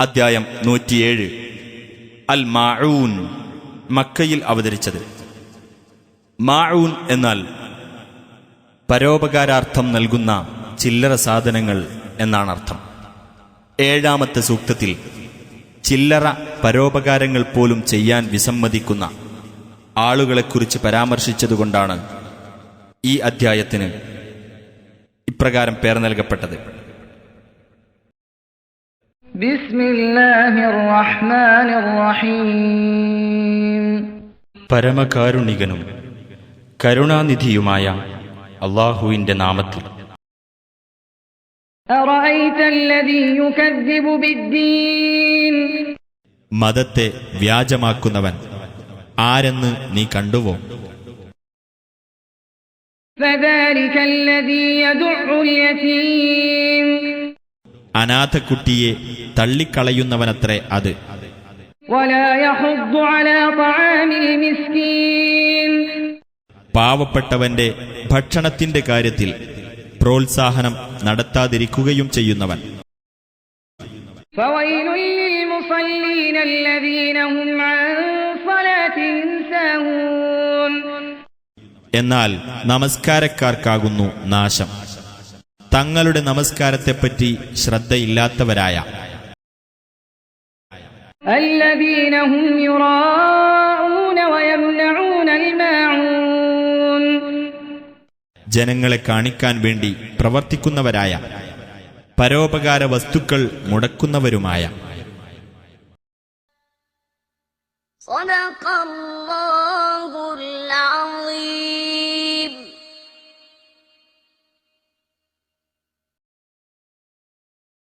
അദ്ധ്യായം നൂറ്റിയേഴ്. അൽ മാഊൻ മക്കയിൽ അവതരിച്ചത്. മാഊൻ എന്നാൽ പരോപകാരാർത്ഥം നൽകുന്ന ചില്ലറ സാധനങ്ങൾ എന്നാണ് അർത്ഥം ഏഴാമത്തെ സൂക്തത്തിൽ ചില്ലറ പരോപകാരങ്ങൾ പോലും ചെയ്യാൻ വിസമ്മതിക്കുന്ന ആളുകളെക്കുറിച്ച് പരാമർശിച്ചതുകൊണ്ടാണ് ഈ അധ്യായത്തിന് ഇപ്രകാരം പേർ നൽകപ്പെട്ടത്. പരമകാരുണികനും കരുണാനിധിയുമായ അള്ളാഹുവിന്റെ നാമത്തിൽ أرأيت الذي يكذب بالدين മതത്തെ വ്യാജമാക്കുന്നവൻ ആരെന്ന് നീ കണ്ടുവോ فذلك الذي يدع اليتيم അനാഥക്കുട്ടിയെ തള്ളിക്കളയുന്നവനത്രേ അത്. പാവപ്പെട്ടവന്റെ ഭക്ഷണത്തിന്റെ കാര്യത്തിൽ പ്രോത്സാഹനം നടത്താതിരിക്കുകയും ചെയ്യുന്നവൻ. എന്നാൽ നമസ്കാരക്കാർക്കാകുന്നു നാശം. തങ്ങളുടെ നമസ്കാരത്തെപ്പറ്റി ശ്രദ്ധയില്ലാത്തവരായ الذين هم يراءون ويمنعون الماعون ജനങ്ങളെ കാണിക്കാൻ വേണ്ടി പ്രവർത്തിക്കുന്നവരായ പരോപകാര വസ്തുക്കൾ മുടക്കുന്നവരുമായ صدق الله